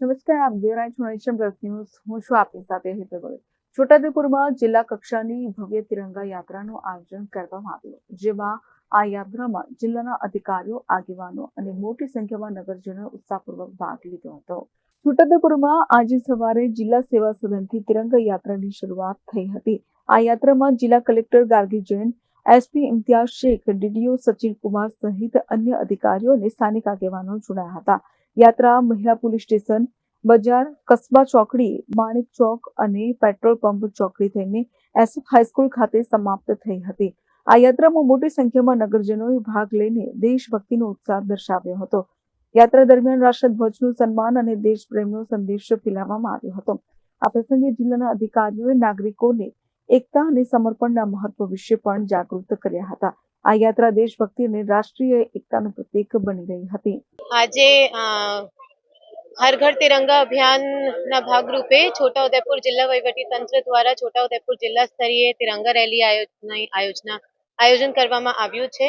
નમસ્કાર, આપ જોઈ રહ્યા છો પ્લસ ન્યૂઝ. હું છું આપની સાથે ભગત છોટાઉદેપુરમાં જિલ્લા કક્ષાની ભવ્ય તિરંગા યાત્રાનું આયોજન કરવામાં આવ્યું, જેમાં આ યાત્રામાં જિલ્લાના અધિકારીઓ, આગેવાનો અને મોટી સંખ્યામાં નગરજનોએ ઉત્સાહપૂર્વક ભાગ લીધો હતો. છોટાઉદેપુરમાં આજે સવારે જિલ્લા સેવા સદનથી તિરંગા યાત્રાની શરૂઆત થઈ હતી. આ યાત્રામાં જિલ્લા collector Gargi Jain, SP Imtiyaz Shaikh, DDO Sachin Kumar સહિત અન્ય અધિકારીઓ અને સ્થાનિક આગેવાનો જોડાયા હતા. યાત્રા મહિલા પોલીસ સ્ટેશન, બજાર, કસ્બા ચોકડી, માણેક ચોક અને પેટ્રોલ પંપ ચોકડી થઈને એસએફ હાઈસ્કૂલ ખાતે સમાપ્ત થઈ હતી. આ યાત્રામાં મોટી સંખ્યામાં નગરજનોએ ભાગ લઈને દેશભક્તિનો ઉત્સાહ દર્શાવ્યો હતો. યાત્રા દરમિયાન રાષ્ટ્રધ્વજનું સન્માન અને દેશપ્રેમનો સંદેશ ફેલાવવામાં આવ્યો હતો. આ પ્રસંગે જિલ્લાના અધિકારીઓએ નાગરિકોને એકતા અને સમર્પણના મહત્વ વિશે પણ જાગૃત કર્યા હતા. આ યાત્રા દેશભક્તિ અને રાષ્ટ્રીય એકતાનું પ્રતીક બની રહી હતી. આજે હર ઘર તિરંગા અભિયાનના ભાગરૂપે છોટાઉદેપુર જિલ્લા વહીવટી તંત્ર દ્વારા છોટાઉદેપુર જિલ્લા સ્તરીય તિરંગા રેલી આયોજના, આયોજન કરવામાં આવ્યું છે.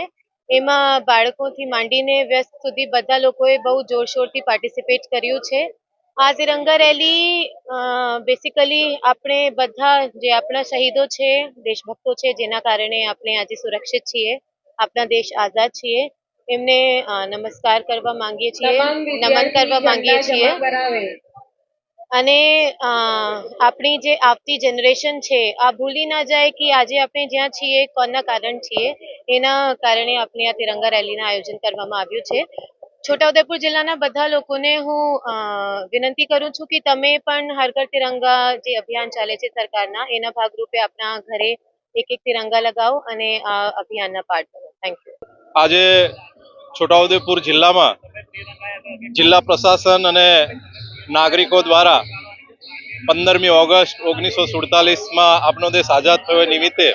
એમાં બાળકોથી માંડીને વ્યસ્ત સુધી બધા લોકોએ બહુ જોરશોરથી પાર્ટિસિપેટ કર્યું છે. આ તિરંગા રેલી બેસિકલી આપણે બધા જે આપણા શહીદો છે દેશભક્તો છે જેના કારણે આપણે આજે સુરક્ષિત છીએ આપણા દેશ આઝાદ છીએ એમને નમસ્કાર કરવા માંગીએ છીએ નમન કરવા માંગીએ છીએ. અને આપણી જે આવતી જનરેશન છે આ ભૂલી ના જાય કે આજે આપણે જ્યાં છીએ કોના કારણ છીએ એના કારણે આપણે આ તિરંગા રેલીના આયોજન કરવામાં આવ્યું છે. છોટાઉદેપુર જિલ્લાના બધા લોકોને હું વિનંતી કરું છું કે તમે પણ હર ઘર તિરંગા જે અભિયાન ચાલે છે સરકારના, એના ભાગરૂપે આપણા ઘરે એક એક તિરંગા લગાવો અને આ અભિયાનના પાર્ટ બનો થેન્ક યુ આજે છોટાઉદેપુર જિલ્લામાં જિલ્લા પ્રશાસન અને નાગરિકો દ્વારા પંદરમી ઓગસ્ટ ઓગણીસો સુડતાલીસમાં આપણો દેશ આઝાદ થયો નિમિત્તે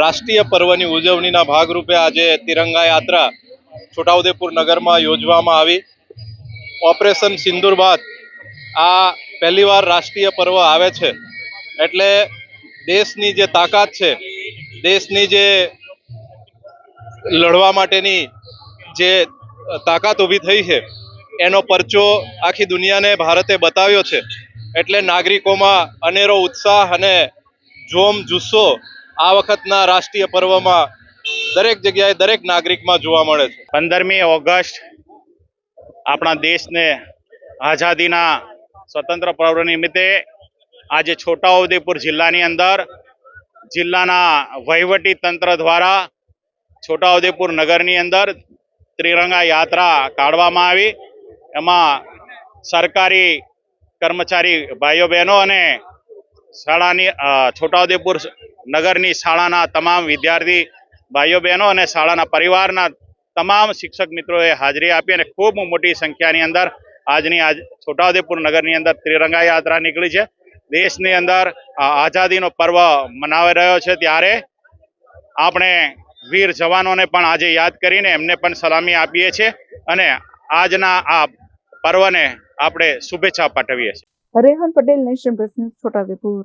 રાષ્ટ્રીય પર્વની ઉજવણીના ભાગરૂપે આજે તિરંગા યાત્રા છોટાઉદેપુર નગરમાં યોજવામાં આવી. ઓપરેશન સિંદૂર બાદ આ પહેલીવાર રાષ્ટ્રીય પર્વ આવે છે. એટલે દેશની જે તાકાત છે, દેશની જે લડવા માટેની જે તાકાત ઊભી થઈ છે, એનો પરચો આખી દુનિયાને ભારતે બતાવ્યો છે. એટલે નાગરિકોમાં અનેરો ઉત્સાહ અને જોમ જુસ્સો આ વખતના રાષ્ટ્રીય પર્વમાં દરેક જગ્યાએ દરેક નાગરિકમાં જોવા મળે છે. પંદરમી ઓગસ્ટ આપણા દેશને આઝાદીના સ્વતંત્ર પર્વ નિમિત્તે આજે છોટાઉદેપુર જિલ્લાની અંદર જિલ્લાના વહીવટી તંત્ર દ્વારા છોટાઉદેપુર નગરની અંદર ત્રિરંગા યાત્રા કાઢવામાં આવી. એમાં સરકારી કર્મચારી ભાઈઓ બહેનો અને શાળાની છોટાઉદેપુર નગરની શાળાના તમામ વિદ્યાર્થી ભાઈઓ બહેનો અને શાળાના પરિવારના તમામ શિક્ષક મિત્રોએ હાજરી આપી અને ખૂબ મોટી સંખ્યાની અંદર આજની આજ છોટાઉદેપુર નગરની અંદર ત્રિરંગા યાત્રા નીકળી છે. દેશની અંદર આઝાદીનો પર્વ મનાવી રહ્યો છે ત્યારે આપણે વીર જવાનોને પણ આજે યાદ કરીને એમને પણ સલામી આપીએ છીએ અને આજના આ પર્વને આપણે શુભેચ્છા પાઠવીએ છીએ. Rehan Patel, nation plus Chhota Udepur.